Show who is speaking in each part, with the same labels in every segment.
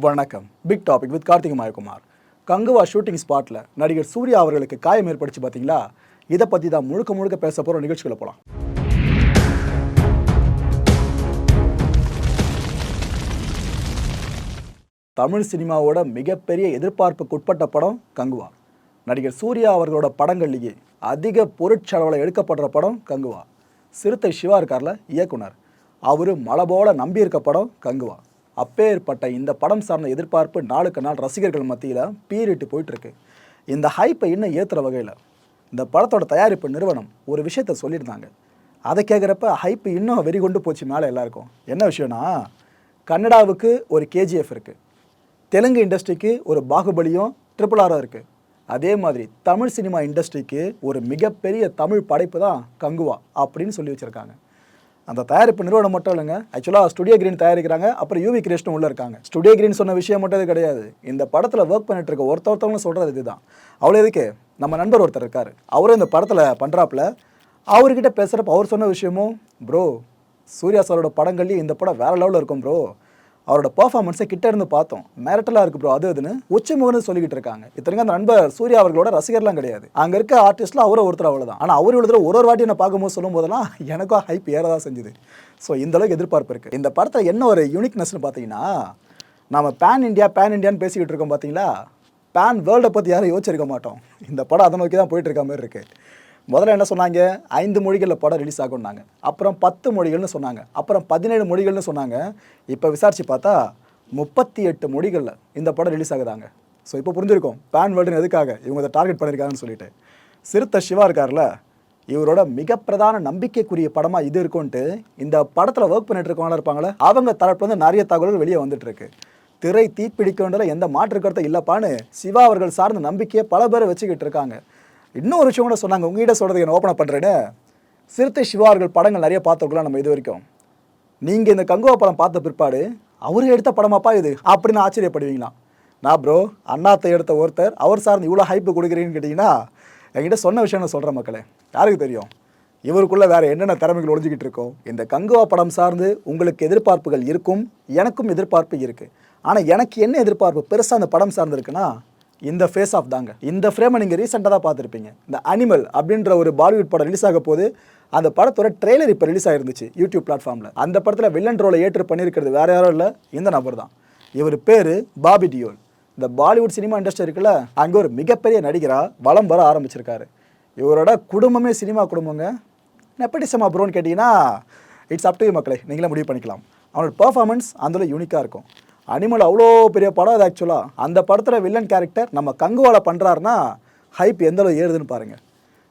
Speaker 1: வணக்கம். Big topic with Karthik Mayakumar. Kanguva shooting ஸ்பாட்டில் நடிகர் சூர்யா அவர்களுக்கு காயம் ஏற்படுத்தி பார்த்தீங்களா இதை பற்றி தான் முழுக்க முழுக்க பேச போகிற நிகழ்ச்சிகளை போகலாம் தமிழ் சினிமாவோட மிகப்பெரிய எதிர்பார்ப்புக்கு உட்பட்ட படம் கங்குவா. நடிகர் சூர்யா அவர்களோட படங்கள்லேயே அதிக பொருட்செலவில் எடுக்கப்படுற படம் கங்குவா. சிறுத்தை சிவா இருக்கார்ல இயக்குனர். அவர் மலை போல நம்பியிருக்க படம் கங்குவா. அப்பேற்பட்ட இந்த படம் சார்ந்த எதிர்பார்ப்பு நாளுக்கு நாள் ரசிகர்கள் மத்தியில் பீரிட்டு போயிட்டுருக்கு. இந்த ஹைப்பை இன்னும் ஏற்றுற வகையில் இந்த படத்தோட தயாரிப்பு நிறுவனம் ஒரு விஷயத்த சொல்லியிருந்தாங்க. அதை கேட்குறப்ப ஹைப்பு இன்னும் வெறி கொண்டு போச்சு மேலே எல்லாருக்கும். என்ன விஷயம்னா கன்னடாவுக்கு ஒரு கேஜிஎஃப் இருக்குது தெலுங்கு இண்டஸ்ட்ரிக்கு ஒரு பாகுபலியும் ட்ரிபிள் ஆரும் இருக்குது அதே மாதிரி தமிழ் சினிமா இண்டஸ்ட்ரிக்கு ஒரு மிகப்பெரிய தமிழ் படைப்பு தான் கங்குவா அப்படின்னு சொல்லி வச்சுருக்காங்க. அந்த தயாரிப்பு நிறுவனம் மட்டும் இல்லைங்க. ஆக்சுவலாக ஸ்டுடியோ கிரீன் தயாரிக்கிறாங்க. அப்புறம் யூவி கிரியேஷனும் உள்ளே இருக்காங்க. ஸ்டுடியோ கிரீன் சொன்ன விஷயம் மட்டும் இது கிடையாது. இந்த படத்தில் ஒர்க் பண்ணிட்டு இருக்க ஒருத்த ஒருத்தவங்களும் சொல்கிறது இதுதான். அவ்வளோ எதுக்கு? நம்ம நண்பர் ஒருத்தர் இருக்கார். அவரும் இந்த படத்தில் பண்ணுறாப்புல அவர்கிட்ட பேசுகிறப்ப அவர் சொன்ன விஷயமும் ப்ரோ சூர்யா சாரோட படங்கள்லேயும் இந்த படம் வேறு லெவலில் இருக்கும் ப்ரோ அவரோட பர்ஃபார்மன்ஸை கிட்ட இருந்து பார்த்தோம். மேரட்டலாக இருக்கு ப்ரோ அது அதுன்னு உச்சி முகன்னு சொல்லிக்கிட்டு இருக்காங்க. இத்தனைக்கும் அந்த நண்பர் சூர்யா அவர்களோட ரசிகர்லாம் கிடையாது. அங்கே இருக்க ஆர்டிஸ்ட்லாம் அவரை ஒருத்தர் அவ்வளோதான் ஆனால் அவர் இவ்வளோ ஒரு ஒரு வாட்டி என்ன பார்க்கும்போது சொல்லும் போதெல்லாம் எனக்கும் ஹைப் ஏறதான் செஞ்சுது. ஸோ இந்த அளவுக்கு எதிர்பார்ப்பு இருக்குது இந்த படத்தில் என்ன ஒரு யூனிக்னஸ்னு பார்த்தீங்கன்னா நம்ம பேன் இந்தியா பேன் இந்தியான்னு பேசிக்கிட்டு இருக்கோம் பார்த்தீங்களா? பேன் வேர்ல்டை பற்றி யாரும் யோசிச்சிருக்க மாட்டோம். இந்த படம் அதை நோக்கி தான் போயிட்டு இருக்க மாதிரி இருக்குது முதல்ல என்ன சொன்னாங்க? ஐந்து மொழிகளில் படம் ரிலீஸ் ஆகும்னாங்க. அப்புறம் பத்து மொழிகள்னு சொன்னாங்க. அப்புறம் பதினேழு மொழிகள்னு சொன்னாங்க. இப்போ விசாரித்து பார்த்தா முப்பத்தி எட்டு மொழிகளில் இந்த படம் ரிலீஸ் ஆகுதாங்க. ஸோ இப்போ புரிஞ்சிருக்கும். பேன் வேர்ல்டுன்னு எதுக்காக? இவங்க அதை டார்கெட் பண்ணியிருக்காங்கன்னு சொல்லிட்டு. சிறுத்தை சிவா இருக்கார்ல இவரோட மிக பிரதான நம்பிக்கைக்குரிய படமாக இது இருக்கும்ன்ட்டு இந்த படத்தில் ஒர்க் பண்ணிட்டு இருக்கவங்களா இருப்பாங்களே அவங்க தரப்புல வந்து நிறைய தகவல்கள் வெளியே வந்துட்டு இருக்கு திரை தீப்பிடிக்கின்ற எந்த மாற்று கருத்தும் இல்லைப்பான்னு சிவா அவர்கள் சார்ந்த நம்பிக்கையை பல பேர் வச்சுக்கிட்டு இருக்காங்க. இன்னொரு விஷயம் கூட சொன்னாங்க. உங்ககிட்ட சொல்கிறது என்ன ஓப்பன் பண்ணுறேன்னு சிறுத்தை சிவார்கள் படங்கள் நிறைய பார்த்துருக்கலாம் நம்ம இது வரைக்கும். நீங்கள் இந்த கங்குவா படம் பார்த்த பிற்பாடு அவரே எடுத்த படமாப்பா இது? அப்படின்னு ஆச்சரியப்படுவீங்களா நான் ப்ரோ அண்ணாத்தை எடுத்த ஒருத்தர் அவர் சார்ந்து இவ்வளோ ஹைப்பு கொடுக்குறீங்கன்னு கேட்டிங்கன்னா என்கிட்ட சொன்ன விஷயம் நான் சொல்கிறேன் மக்களே. யாருக்கு தெரியும்? இவருக்குள்ளே வேறு என்னென்ன திறமைகள் ஒழிஞ்சிக்கிட்டு இருக்கோம் இந்த கங்குவா படம் சார்ந்து உங்களுக்கு எதிர்பார்ப்புகள் இருக்கும் எனக்கும் எதிர்பார்ப்பு இருக்குது ஆனால் எனக்கு என்ன எதிர்பார்ப்பு? பெருசாக அந்த படம் சார்ந்து இருக்குன்னா இந்த ஃபேஸ் ஆஃப் தாங்க. இந்த ஃப்ரேமை நீங்கள் ரீசெண்டாக தான் பார்த்துருப்பீங்க. இந்த அனிமல் அப்படின்ற ஒரு பாலிவுட் படம் ரிலீஸ் ஆக போது அந்த படத்தோட ட்ரெய்லர் இப்போ ரிலீஸ் ஆகிருந்துச்சு யூடியூப் பிளாட்ஃபார்மில் அந்த படத்தில் வில்லன் ரோலை ஏற்று பண்ணியிருக்கிறது வேறு யாரும் இல்லை இந்த நபர் தான். இவர் பேர் பாபி டியோல். இந்த பாலிவுட் சினிமா இண்டஸ்ட்ரி இருக்குல்ல அங்கே ஒரு மிகப்பெரிய நடிகராக வலம் வர ஆரம்பிச்சிருக்காரு. இவரோட குடும்பமே சினிமா குடும்பங்க. நெப்படிசம் ப்ரோன்னு கேட்டிங்கன்னா இட்ஸ் அப் டு மக்களே. நீங்களே முடிவு பண்ணிக்கலாம். அவனோட பர்ஃபார்மன்ஸ் அந்த யூனிக்காக இருக்கும். அனிமல் அவ்வளோ பெரிய படம் அது ஆக்சுவலாக அந்த படத்தில் வில்லன் கேரக்டர் நம்ம கங்குவாவில் பண்ணுறாருன்னா ஹைப் எந்த அளவு ஏறுதுன்னு பாருங்கள்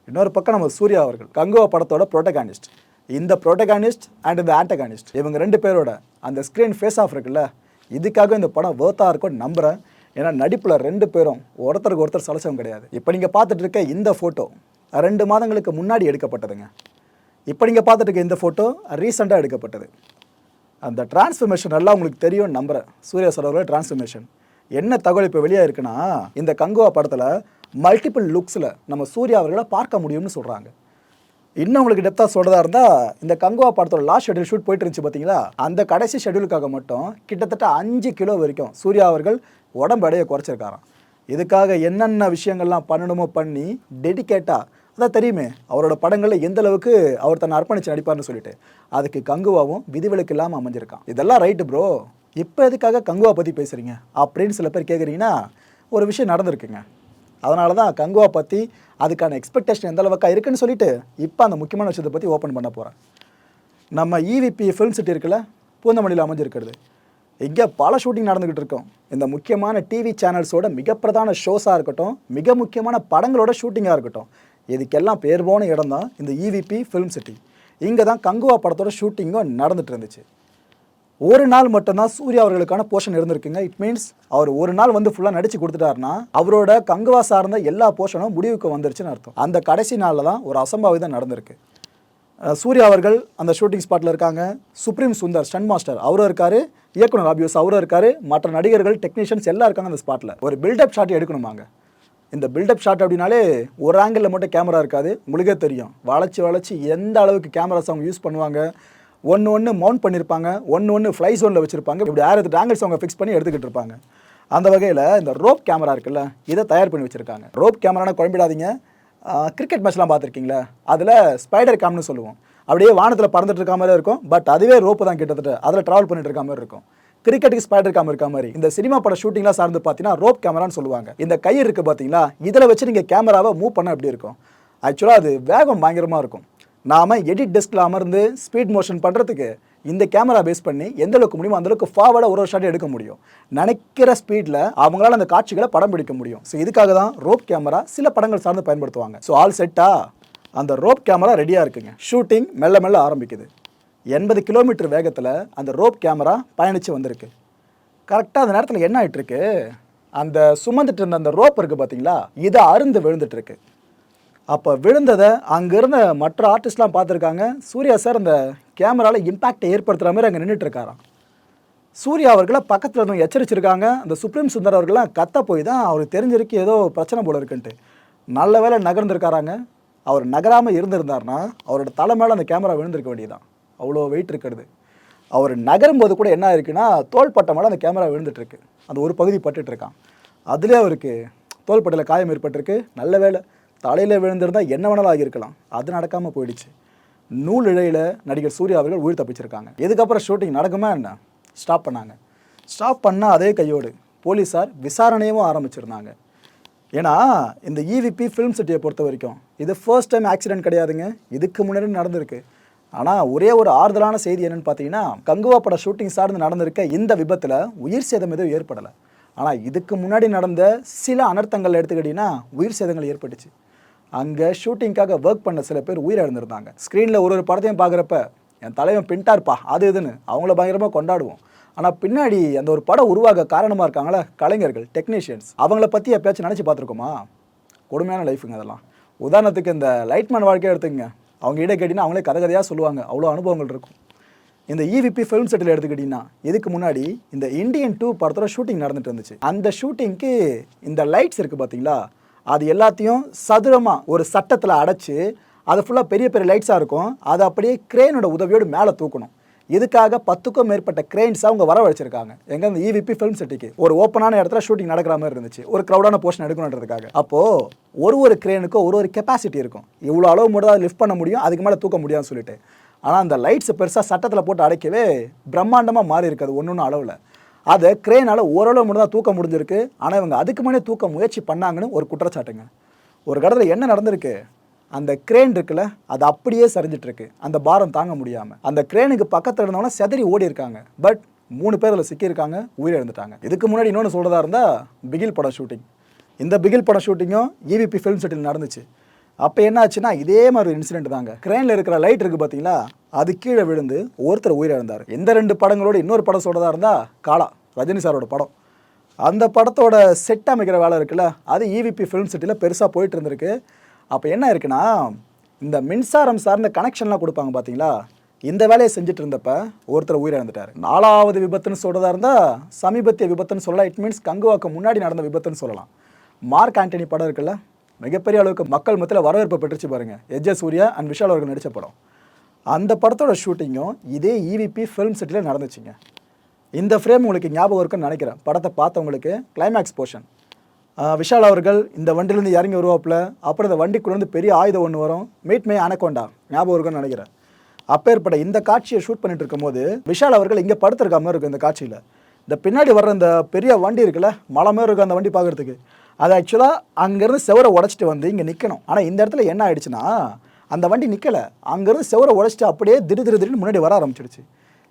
Speaker 1: இன்னொரு பக்கம் நம்ம சூர்யா அவர்கள் கங்குவா படத்தோட ப்ரோட்டகானிஸ்ட் இந்த ப்ரோட்டகானிஸ்ட் அண்ட் இந்த ஆண்டகானிஸ்ட் இவங்க ரெண்டு பேரோட அந்த ஸ்க்ரீன் ஃபேஸ் ஆஃப் இருக்குல்ல இதுக்காக இந்த படம் வேர்த்தாக இருக்கும்னு நம்புகிறேன் ஏன்னா நடிப்பில் ரெண்டு பேரும் ஒருத்தருக்கு ஒருத்தர் சலசம் கிடையாது. இப்போ நீங்கள் பார்த்துட்டு இருக்க இந்த ஃபோட்டோ ரெண்டு மாதங்களுக்கு முன்னாடி எடுக்கப்பட்டதுங்க. இப்போ நீங்கள் பார்த்துட்டு இருக்க இந்த ஃபோட்டோ ரீசெண்டாக எடுக்கப்பட்டது. அந்த டிரான்ஸ்ஃபர்மேஷன் எல்லாம் உங்களுக்கு தெரியும் நம்புகிறேன் சூர்யா சாரோட டிரான்ஸ்ஃபர்மேஷன் என்ன தகவல் இப்போ வெளியாக இருக்குன்னா இந்த கங்குவா படத்தில் மல்டிபிள் லுக்ஸில் நம்ம சூர்யா அவர்களை பார்க்க முடியும்னு சொல்கிறாங்க இன்னும் உங்களுக்கு டெப்த்தாக சொல்கிறதா இருந்தால் இந்த கங்குவா படத்தோட லாஸ்ட் ஷெட்யூல் ஷூட் போயிட்டு இருந்துச்சு பார்த்தீங்களா அந்த கடைசி ஷெட்யூலுக்காக மட்டும் கிட்டத்தட்ட அஞ்சு கிலோ வரைக்கும் சூர்யா அவர்கள் உடம்பு எடையை குறைச்சிருக்காராம். இதுக்காக என்னென்ன விஷயங்கள்லாம் பண்ணணுமோ பண்ணி டெடிகேட்டாக அதான் தெரியுமே அவரோட படங்களில் எந்த அளவுக்கு அவர் தன்னை அர்ப்பணிச்சு நடிப்பார்னு சொல்லிட்டு. அதுக்கு கங்குவாவும் விதிவிலக்கு இல்லாமல் அமைஞ்சிருக்கான். இதெல்லாம் ரைட்டு ப்ரோ இப்போ எதுக்காக கங்குவா பற்றி பேசுகிறீங்க அப்படின்னு சில பேர் கேட்குறீங்கன்னா ஒரு விஷயம் நடந்திருக்குங்க. அதனால தான் கங்குவா பற்றி அதுக்கான எக்ஸ்பெக்டேஷன் எந்த அளவுக்கு இருக்குன்னு சொல்லிட்டு இப்போ அந்த முக்கியமான விஷயத்தை பற்றி ஓப்பன் பண்ண போகிறேன் நம்ம இவிபி ஃபிலிம் சிட்டி இருக்குல்ல பூந்தமல்லியில் அமைஞ்சிருக்கிறது. இங்கே பல ஷூட்டிங் நடந்துக்கிட்டு இருக்கோம். இந்த முக்கியமான டிவி சேனல்ஸோட மிக பிரதான ஷோஸாக இருக்கட்டும் மிக முக்கியமான படங்களோட ஷூட்டிங்காக இருக்கட்டும். இதுக்கெல்லாம் பேர் போன இடம் தான் இந்த இவிபி ஃபிலிம் சிட்டி இங்கே தான் கங்குவா படத்தோட ஷூட்டிங்கும் நடந்துட்டு இருந்துச்சு. ஒரு நாள் மட்டும்தான் சூர்யா அவர்களுக்கான போர்ஷன் இருந்திருக்குங்க. இட் மீன்ஸ் அவர் ஒரு நாள் வந்து ஃபுல்லாக நடிச்சு கொடுத்துட்டாருன்னா அவரோட கங்குவா சார்ந்த எல்லா போர்ஷனும் முடிவுக்கு வந்துருச்சுன்னு அர்த்தம். அந்த கடைசி நாளில் தான் ஒரு அசம்பாவிதம் நடந்திருக்கு. சூர்யா அவர்கள் அந்த ஷூட்டிங் ஸ்பாட்டில் இருக்காங்க. சுப்ரீம் சுந்தர் ஸ்டன் மாஸ்டர் அவரும் இருக்கார். இயக்குனர் ஆபியூஸ் அவரும் இருக்கார். மற்ற நடிகர்கள் டெக்னீஷியன்ஸ் எல்லாம் இருக்காங்க அந்த ஸ்பாட்டில் ஒரு பில்டப் ஷாட் எடுக்கணுமாங்க. இந்த பில்டப் ஷாட் அப்படின்னாலே ஒரு ஆங்கிளில் மட்டும் கேமரா இருக்காது. உங்களுக்கே தெரியும். வளைச்சி வளைச்சி எந்த அளவுக்கு கேமராஸ் அவங்க யூஸ் பண்ணுவாங்க. ஒன்று ஒன்று மவுண்ட் பண்ணியிருப்பாங்க ஒன்று ஒன்று ஃப்ளை ஜோனில் வச்சுருப்பாங்க. இப்படி ஆயிரத்து ஆங்கிள்ஸ் அவங்க ஃபிக்ஸ் பண்ணி எடுத்துக்கிட்டு இருப்பாங்க. அந்த வகையில் இந்த ரோப் கேமரா இருக்குல்ல இதை தயார் பண்ணி வச்சுருக்காங்க. ரோப் கேமரானா குழம்பிடாதீங்க. கிரிக்கெட் மேட்ச்லாம் பார்த்துருக்கீங்களா? அதில் ஸ்பைடர் கேம்னு சொல்லுவோம். அப்படியே வானத்தில் பறந்துட்டு இருக்க மாதிரி இருக்கும். பட் அதுவே ரோப்பு தான் கிட்டத்தட்ட. அதில் ட்ராவல் பண்ணிட்டு இருக்க மாதிரி இருக்கும். கிரிக்கெட்டுக்கு ஸ்பைடர் கேம் இருக்க மாதிரி. இந்த சினிமா பட ஷூட்டிங்லாம் சார்ந்து பார்த்தீங்கன்னா ரோப் கேமரான்னு சொல்லுவாங்க. இந்த கயிறு இருக்குது பார்த்தீங்களா இதில் வச்சு நீங்கள் கேமராவை மூவ் பண்ண எப்படி இருக்கும்? ஆக்சுவலாக அது வேகம் பயங்கரமாக இருக்கும். நாம் எடிட் டெஸ்கில் அமர்ந்து ஸ்பீட் மோஷன் பண்ணுறதுக்கு இந்த கேமரா பேஸ் பண்ணி எந்த அளவுக்கு முடியுமோ அந்த அளவுக்கு ஃபார்வர்டாக ஒரு ஒரு ஷாட் எடுக்க முடியும். நினைக்கிற ஸ்பீடில் அவங்களால அந்த காட்சிகளை படம் பிடிக்க முடியும். ஸோ இதுக்காக தான் ரோப் கேமரா சில படங்கள் சார்ந்து பயன்படுத்துவாங்க. ஸோ ஆல் செட்டாக அந்த ரோப் கேமரா ரெடியாக இருக்குங்க. ஷூட்டிங் மெல்ல மெல்ல ஆரம்பிக்குது. எண்பது கிலோமீட்டர் வேகத்தில் அந்த ரோப் கேமரா பயணித்து வந்திருக்கு. கரெக்டாக அந்த நேரத்தில் என்ன ஆயிட்டுருக்கு? அந்த சுமந்துட்டு இருந்த அந்த ரோப் இருக்குது பார்த்தீங்களா இதை அருந்து விழுந்துட்டுருக்கு. அப்போ விழுந்ததை அங்கேருந்த மற்ற ஆர்டிஸ்ட்லாம் பார்த்துருக்காங்க சூர்யா சார் அந்த கேமராவில் இம்பேக்டை ஏற்படுத்துகிற மாதிரி அங்கே நின்றுட்டுருக்காராம் சூர்யா அவர்களை பக்கத்தில் இருந்தவங்க எச்சரிச்சிருக்காங்க. அந்த சுப்ரீம் சுந்தர் அவர்கள்லாம் கத்த போய் தான் அவருக்கு தெரிஞ்சிருக்கு ஏதோ பிரச்சனை போல இருக்குன்ட்டு. நல்ல வேளை நகர்ந்துருக்காராங்க. அவர் நகராமல் இருந்திருந்தார்னா அவரோட தலை மேலே அந்த கேமரா விழுந்திருக்க வேண்டியதான் அவ்வளோ வெயிட் இருக்கிறது. அவர் நகரும்போது கூட என்ன இருக்குன்னா தோள்பட்டை மேலே அந்த கேமரா விழுந்துட்டுருக்கு. அந்த ஒரு பகுதி பட்டுட்ருக்கான் அதுலேயே அவருக்கு தோள்பட்டையில் காயம் ஏற்பட்டிருக்கு. நல்ல வேளை தலையில் விழுந்திருந்தால் என்ன வேணாலும் ஆகியிருக்கலாம். அது நடக்காமல் போயிடுச்சு. நூல் இழையில் நடிகர் சூர்யா அவர்கள் உயிர் தப்பிச்சிருக்காங்க. இதுக்கப்புறம் ஷூட்டிங் நடக்குமா என்ன? ஸ்டாப் பண்ணாங்க. ஸ்டாப் பண்ணால் அதே கையோடு போலீஸார் விசாரணையும் ஆரம்பிச்சிருந்தாங்க. ஏன்னா இந்த இவிபி ஃபிலிம் சிட்டியை பொறுத்த வரைக்கும் இது ஃபர்ஸ்ட் டைம் ஆக்சிடென்ட் கிடையாதுங்க. இதுக்கு முன்னாடி நடந்திருக்கு. ஆனால் ஒரே ஒரு ஆறுதலான செய்தி என்னன்னு பார்த்தீங்கன்னா கங்குவா பட ஷூட்டிங் சார்ந்து நடந்திருக்க இந்த விபத்தில் உயிர் சேதம் எதுவும் ஏற்படலை. ஆனால் இதுக்கு முன்னாடி நடந்த சில அனர்த்தங்கள் எடுத்துக்கிட்டிங்கன்னா உயிர் சேதங்கள் ஏற்பட்டுச்சு. அங்கே ஷூட்டிங்காக ஒர்க் பண்ண சில பேர் உயிரிழந்திருந்தாங்க. ஸ்க்ரீனில் ஒரு ஒரு படத்தையும் பார்க்குறப்ப என் தலைவன் பின்ட்டார்ப்பா அது இதுன்னு அவங்கள பயங்கரமாக கொண்டாடுவோம். ஆனால் பின்னாடி அந்த ஒரு படம் உருவாக காரணமாக இருக்காங்களே கலைஞர்கள் டெக்னீஷியன்ஸ் அவங்கள பற்றி எப்பயாச்சும் நினச்சி பார்த்துருக்கோமா? கொடுமையான லைஃபுங்க அதெல்லாம். உதாரணத்துக்கு இந்த லைட்மேன் வாழ்க்கையை எடுத்துக்கங்க. அவங்க இட கேட்டிங்கன்னா அவங்களே கதை கதையாக சொல்லுவாங்க. அவ்வளோ அனுபவங்கள் இருக்கும். இந்த இவிபி ஃபிலிம் செட்டில் எடுத்துக்கிட்டிங்கன்னா இதுக்கு முன்னாடி இந்த இண்டியன் டூ படத்தோட ஷூட்டிங் நடந்துட்டு இருந்துச்சு. அந்த ஷூட்டிங்க்கு இந்த லைட்ஸ் இருக்குது பார்த்தீங்களா அது எல்லாத்தையும் சதுரமாக ஒரு சட்டத்தில் அடைச்சி அதை ஃபுல்லாக பெரிய பெரிய லைட்ஸாக இருக்கும். அதை அப்படியே கிரேனோட உதவியோடு மேலே தூக்கணும். இதுக்காக பத்துக்கும் மேற்பட்ட கிரெயின்ஸ் அவங்க வரவழைச்சிருக்காங்க? எங்க இந்த இவிபி ஃபிலிம் சிட்டிக்கு ஒரு ஓப்பனான இடத்துல ஷூட்டிங் நடக்கிற மாதிரி இருந்துச்சு. ஒரு க்ரௌடான போர்ஷன் எடுக்கணுன்றதுக்காக. அப்போ ஒரு ஒரு கிரேனுக்கும் ஒரு ஒரு கெப்பாசிட்டி இருக்கும். இவ்வளோ அளவு மட்டும் தான் லிஃப்ட் பண்ண முடியும் அதுக்கு மேலே தூக்க முடியாதுன்னு சொல்லிட்டு. ஆனால் அந்த லைட்ஸ் பெருசாக சட்டத்தில் போட்டு அடைக்கவே பிரம்மாண்டமாக மாறி இருக்குது ஒன்று ஒன்று அளவில். அதை கிரேனால் ஓரளவு மட்டும் தான் தூக்க முடிஞ்சிருக்கு. ஆனால் இவங்க அதுக்கு முன்னே தூக்க முயற்சி பண்ணாங்கன்னு ஒரு குற்றச்சாட்டுங்க. ஒரு கடத்தில் என்ன நடந்திருக்கு? அந்த கிரேன் இருக்குல்ல அது அப்படியே சரிஞ்சிட்ருக்கு அந்த பாரம் தாங்க முடியாமல் அந்த கிரேனுக்கு பக்கத்தில் இருந்தவங்க செதறி ஓடி இருக்காங்க. பட் மூணு பேர் அதில் சிக்கியிருக்காங்க உயிரிழந்துட்டாங்க இதுக்கு முன்னாடி இன்னொன்று சொல்கிறதா இருந்தால் பிகில் படம் ஷூட்டிங் இந்த பிகில் படம் ஷூட்டிங்கும் இவிபி ஃபிலிம் செட்டில் நடந்துச்சு. அப்போ என்ன ஆச்சுன்னா இதே மாதிரி ஒரு இன்சிடென்ட் தாங்க. கிரேனில் இருக்கிற லைட் இருக்குது பார்த்தீங்களா அது கீழே விழுந்து ஒருத்தர் உயிரிழந்தார் எந்த ரெண்டு படங்களோட இன்னொரு படம் சொல்கிறதா இருந்தால் காலா ரஜினி சாரோட படம். அந்த படத்தோட செட் அமைக்கிற வேலை இருக்குல்ல அது இவிபி ஃபிலிம் சிட்டியில் பெருசாக போயிட்டு இருந்திருக்கு. அப்போ என்ன இருக்குன்னா இந்த மின்சாரம் சார்ந்த கனெக்ஷன்லாம் கொடுப்பாங்க பார்த்தீங்களா இந்த வேலையை செஞ்சுட்டு இருந்தப்ப ஒருத்தர் உயிரிழந்துட்டார் நாலாவது விபத்துன்னு சொல்கிறதா இருந்தால் சமீபத்திய விபத்துன்னு சொல்லலாம். இட் மீன்ஸ் கங்குவாக்கு முன்னாடி நடந்த விபத்துன்னு சொல்லலாம். மார்க் ஆண்டனி படம் இருக்குல்ல? மிகப்பெரிய அளவுக்கு மக்கள் மத்தியில் வரவேற்பு பெற்றுச்சு பாருங்கள் எஜ்ஜ சூர்யா அண்ட் விஷால் அவர்கள் நடித்த படம். அந்த படத்தோட ஷூட்டிங்கும் இதே இவிபி ஃபிலிம் சிட்டியில் நடந்துச்சுங்க. இந்த ஃப்ரேம் உங்களுக்கு ஞாபகம் இருக்குன்னு நினைக்கிறேன். படத்தை பார்த்தவங்களுக்கு கிளைமேக்ஸ் போர்ஷன் விஷால் அவர்கள் இந்த வண்டியிலேருந்து இறங்கி வருவாப்புல அப்புறம் இந்த வண்டிக்குள்ளேருந்து பெரிய ஆயுதம் ஒன்று வரும். மீட் மே அனக்கொண்டா ஞாபகம் இருக்குன்னு நினைக்கிறேன். அப்பேற்பட்ட இந்த காட்சியை ஷூட் பண்ணிட்டு இருக்கும்போது விஷால் அவர்கள் இங்கே படுத்திருக்க மாதிரி இருக்கும் இந்த காட்சியில். இந்த பின்னாடி வர்ற இந்த பெரிய வண்டி இருக்குல்ல மலை மாதிரி இருக்கும் அந்த வண்டி பார்க்குறதுக்கு. அது ஆக்சுவலாக அங்கேருந்து செவரை உடச்சிட்டு வந்து இங்கே நிற்கணும் ஆனால் இந்த இடத்துல என்ன ஆயிடுச்சுன்னா அந்த வண்டி நிற்கலை அங்கேருந்து செவரை உடச்சிட்டு அப்படியே திடீர் திடீர் திடீர்னு முன்னாடி வர ஆரம்பிச்சிடுச்சு.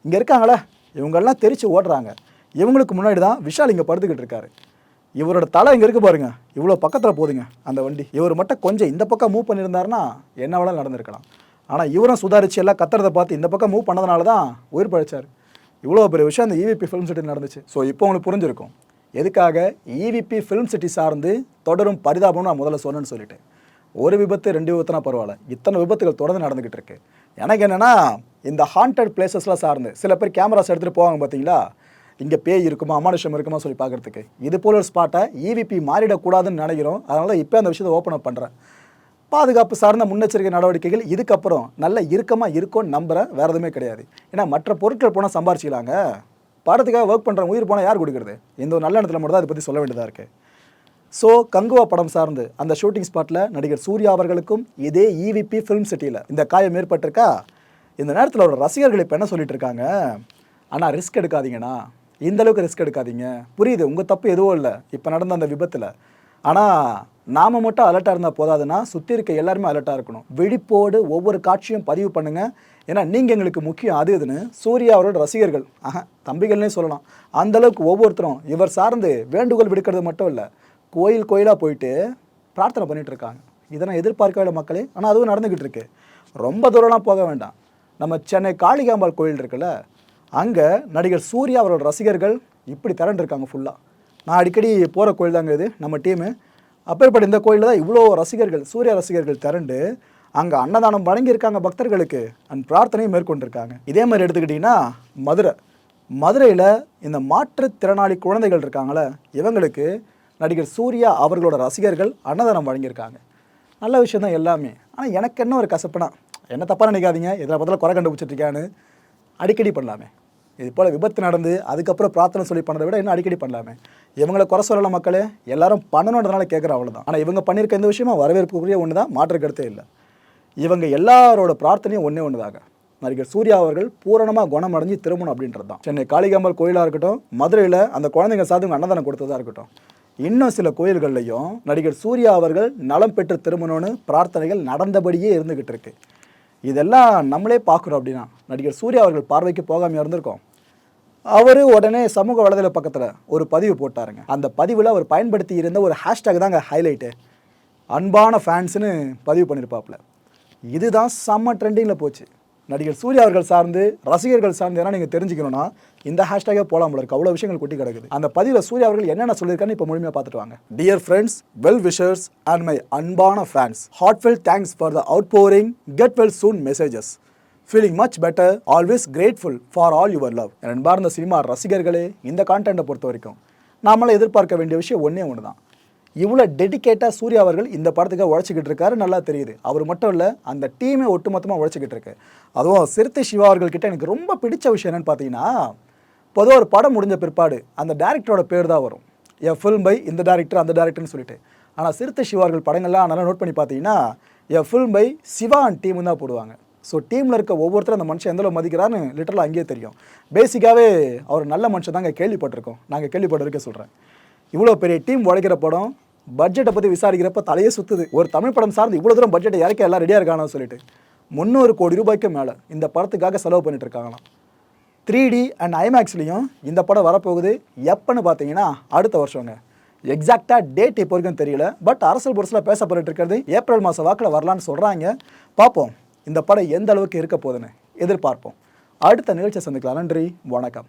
Speaker 1: இங்கே இருக்காங்களே இவங்கெல்லாம் தெரிச்சு ஓடுறாங்க. இவங்களுக்கு முன்னாடி தான் விஷால் இங்கே படுத்துக்கிட்டு இருக்காரு. இவரோட தலை இங்கே இருக்கு பாருங்க. இவ்வளோ பக்கத்தில் போகுதுங்க அந்த வண்டி. இவர் மட்டும் கொஞ்சம் இந்த பக்கம் மூவ் பண்ணியிருந்தாருன்னா என்ன வேணாலும் நடந்திருக்கலாம். ஆனால் இவரும் சுதாரிச்சு எல்லாம் கத்துறதை பார்த்து இந்த பக்கம் மூவ் பண்ணதுனால தான் உயிர் பழைச்சார். இவ்வளோ பெரிய விஷயம் அந்த இவிபி ஃபிலிம் சிட்டி நடந்துச்சு. ஸோ இப்போ உங்களுக்கு புரிஞ்சிருக்கும். எதுக்காக இவிபி ஃபிலிம் சிட்டி சார்ந்து தொடரும் பரிதாபம்னு நான் முதல்ல சொன்னேன்னு சொல்லிட்டேன். ஒரு விபத்து ரெண்டு விபத்துனா பரவாயில்ல. இத்தனை விபத்துகள் தொடர்ந்து நடந்துக்கிட்டு இருக்கு. எனக்கு என்னென்னா இந்த ஹாண்டட் பிளேசஸ்லாம் சார்ந்து சில பேர் கேமராஸ் எடுத்துகிட்டு போவாங்க பார்த்தீங்களா இங்கே பேய் இருக்குமா அமானுஷம் இருக்குமா சொல்லி பார்க்குறதுக்கு. இது போல ஒரு ஸ்பாட்டை இவிபி மாறிடக்கூடாதுன்னு நினைக்கிறோம். அதனால் இப்போ அந்த விஷயத்தை ஓப்பன் அப் பண்ணுறேன் பாதுகாப்பு சார்ந்த முன்னெச்சரிக்கை நடவடிக்கைகள் இதுக்கப்புறம் நல்ல இறுக்கமாக இருக்கும்னு நம்புகிறேன் வேறு எதுவுமே கிடையாது. ஏன்னா மற்ற பொருட்கள் போனால் சம்பாரிச்சிக்கலாங்க. படத்துக்காக ஒர்க் பண்ணுற உயிர் போனால் யார் கொடுக்குறது? இந்த ஒரு நல்ல இடத்துல மட்டும் தான் அதை பற்றி சொல்ல வேண்டியதாக இருக்குது ஸோ கங்குவா படம் சார்ந்து அந்த ஷூட்டிங் ஸ்பாட்டில் நடிகர் சூர்யா அவர்களுக்கும் இதே இவிபி ஃபிலிம் சிட்டியில் இந்த காயம் ஏற்பட்டிருக்கா? இந்த நேரத்தில் அவரோட ரசிகர்கள் இப்போ என்ன சொல்லிட்டு இருக்காங்க? ஆனால் ரிஸ்க் எடுக்காதீங்கண்ணா. இந்த அளவுக்கு ரிஸ்க் எடுக்காதீங்க. புரியுது உங்கள் தப்பு எதுவும் இல்லை. இப்போ நடந்த அந்த விபத்தில். ஆனால் நாம மட்டும் அலர்ட்டாக இருந்தால் போதாதுன்னா சுற்றி இருக்க எல்லாருமே அலர்ட்டாக இருக்கணும். விழிப்போடு ஒவ்வொரு காட்சியும் பதிவு பண்ணுங்கள் ஏன்னா நீங்கள் எங்களுக்கு முக்கியம் அது இதுன்னு சூர்யா அவரோட ரசிகர்கள். ஆஹா தம்பிகள்னே சொல்லலாம். அந்தளவுக்கு ஒவ்வொருத்தரும் இவர் சார்ந்து வேண்டுகோள் விடுக்கிறது மட்டும் இல்லை. கோயில் கோயிலாக போயிட்டு பிரார்த்தனை பண்ணிகிட்டு இருக்காங்க. இதை நான் எதிர்பார்க்கவே மக்களே. ஆனால் அதுவும் நடந்துக்கிட்டு இருக்கு. ரொம்ப தூரம்லாம் போக வேண்டாம். நம்ம சென்னை காளிகாம்பாள் கோயில் இருக்குல்ல அங்கே நடிகர் சூர்யா அவரோட ரசிகர்கள் இப்படி திரண்டிருக்காங்க ஃபுல்லாக நான் அடிக்கடி போகிற கோயில் தாங்க இது நம்ம டீமு அப்பேற்பட்ட இந்த கோயிலில் தான் இவ்வளோ ரசிகர்கள் சூர்யா ரசிகர்கள் திரண்டு அங்கே அன்னதானம் வழங்கியிருக்காங்க பக்தர்களுக்கு அண்ட் பிரார்த்தனையும் மேற்கொண்டிருக்காங்க. இதே மாதிரி எடுத்துக்கிட்டிங்கன்னா மதுரை. மதுரையில் இந்த மாற்றுத்திறனாளி குழந்தைகள் இருக்காங்களே இவங்களுக்கு நடிகர் சூர்யா அவர்களோட ரசிகர்கள் அன்னதானம் வழங்கியிருக்காங்க. நல்ல விஷயம் தான் எல்லாமே. ஆனால் எனக்கு என்ன ஒரு கசப்புனா என்ன தப்பாக நினைக்காதீங்க இதில் பதில் குறை கண்டுபிடிச்சிட்ருக்கான்னு அடிக்கடி பண்ணலாமே. இது போல் விபத்து நடந்து அதுக்கப்புறம் பிரார்த்தனை சொல்லி பண்ணதை விட இன்னும் அடிக்கடி பண்ணலாமே. இவங்களை குறை சொல்லலாம் மக்களே எல்லாரும் பண்ணணுன்றதுனால கேட்குற அவ்வளோதான் ஆனால் இவங்க பண்ணியிருக்க இந்த விஷயமா வரவேற்புக்குரிய ஒன்று தான் மாற்று கருத்தே இல்லை. இவங்க எல்லாரோட பிரார்த்தனையும் ஒன்றே ஒன்று தாங்க நடிகர் சூர்யா அவர்கள் பூரணமாக குணமடைஞ்சு திரும்பணும் அப்படின்றது தான் சென்னை காளிகாம்பாள் கோயிலாக இருக்கட்டும் மதுரையில் அந்த குழந்தைங்க சார்ந்து அன்னதானம் கொடுத்ததாக இருக்கட்டும் இன்னும் சில கோயில்கள்லையும் நடிகர் சூர்யா அவர்கள் நலம் பெற்று திரும்பணும்னு பிரார்த்தனைகள் நடந்தபடியே இருந்துக்கிட்டு இருக்குது இதெல்லாம் நம்மளே பார்க்குறோம் அப்படின்னா. நடிகர் சூர்யா அவர்கள் பார்வைக்கு போகாமல் இருந்திருக்கோம். அவர் உடனே சமூக வலைதள பக்கத்தில் ஒரு பதிவு போட்டாருங்க. அந்த பதிவில் அவர் பயன்படுத்தி இருந்த ஒரு ஹேஷ்டேக் தாங்க ஹைலைட்டு அன்பான ஃபேன்ஸ்னு பதிவு பண்ணியிருப்பாப்புல இதுதான் செம்ம ட்ரெண்டிங்கில் போச்சு. நடிகர் சூர்யா அவர்கள் சார்ந்து ரசிகர்கள் சார்ந்து ஏன்னா நீங்கள் தெரிஞ்சுக்கணும்னா இந்த ஹேஷ்டேகே போலாம் போல இருக்கு. அவ்வளோ விஷயங்கள் கொட்டி கிடக்குது. அந்த பதிவில் சூர்யா அவர்கள் என்னென்ன சொல்லியிருக்கான்னு இப்போ முழுமையாக பார்த்துட்டு வாங்க. Dear friends well wishers and my அன்பான fans heartfelt thanks for the outpouring get well soon messages feeling much better always grateful for all your love அன்பார்ந்த சினிமா ரசிகர்களே இந்த கான்டென்ட்டை பொறுத்த வரைக்கும் நாமளே எதிர்பார்க்க வேண்டிய விஷயம் ஒன்றே ஒன்று தான் இவ்வளோ டெடிகேட்டாக சூர்யா அவர்கள் இந்த படத்துக்காக உழைச்சிக்கிட்டு இருக்காரு நல்லா தெரியுது. அவர் மட்டும் இல்லை அந்த டீமே ஒட்டுமொத்தமாக உழைச்சிக்கிட்டு இருக்கு. அதுவும் சிறுத்தை சிவா அவர்கள்கிட்ட எனக்கு ரொம்ப பிடிச்ச விஷயம் என்னன்னு பார்த்தீங்கன்னா பொதுவாக ஒரு படம் முடிஞ்ச பிற்பாடு அந்த டேரக்டரோட பேர் தான் வரும். என் ஃபில்ம் பை இந்த டேரக்டர் அந்த டேரக்டர்னு சொல்லிட்டு. ஆனால் சிறுத்தை சிவா அவர்கள் படங்கள்லாம் நல்லா நோட் பண்ணி பார்த்தீங்கன்னா என் film by Siva and team தான் போடுவாங்க. ஸோ டீமில் இருக்க ஒவ்வொருத்தரும் அந்த மனுஷன் எந்தளவு மதிக்கிறான்னு லிட்டரலாக அங்கேயே தெரியும். பேசிக்காகவே அவர் நல்ல மனுஷன் தாங்க கேள்விப்பட்டிருக்கோம். நாங்கள் கேள்விப்பட்டிருக்க சொல்கிறேன் இவ்வளோ பெரிய டீம் உழைக்கிற படம் பட்ஜெட்டை பற்றி விசாரிக்கிறப்ப தலையே சுற்றுது ஒரு தமிழ் படம் சார்ந்து இவ்வளோ தூரம் பட்ஜெட்டை இறக்க எல்லாம் ரெடியாக இருக்கானு சொல்லிட்டு முந்நூறு கோடி ரூபாய்க்கு மேலே இந்த படத்துக்காக செலவு பண்ணிட்டு இருக்காங்களாம். த்ரீ டி அண்ட் ஐமேக்ஸ்லேயும் இந்த படம் வரப்போகுது. எப்போன்னு பார்த்தீங்கன்னா அடுத்த வருஷங்க. எக்ஸாக்டாக டேட் இப்போ வரைக்கும் தெரியல. பட் அரசியல் புரட்சியில் பேசப்பட்டு இருக்கிறது. ஏப்ரல் மாதம் வாக்கில் வரலான்னு சொல்கிறாங்க பார்ப்போம் இந்த படம் எந்த அளவுக்கு இருக்க போகுதுன்னு எதிர்பார்ப்போம். அடுத்த நிகழ்ச்சியை சந்திக்கலாம். நன்றி. வணக்கம்.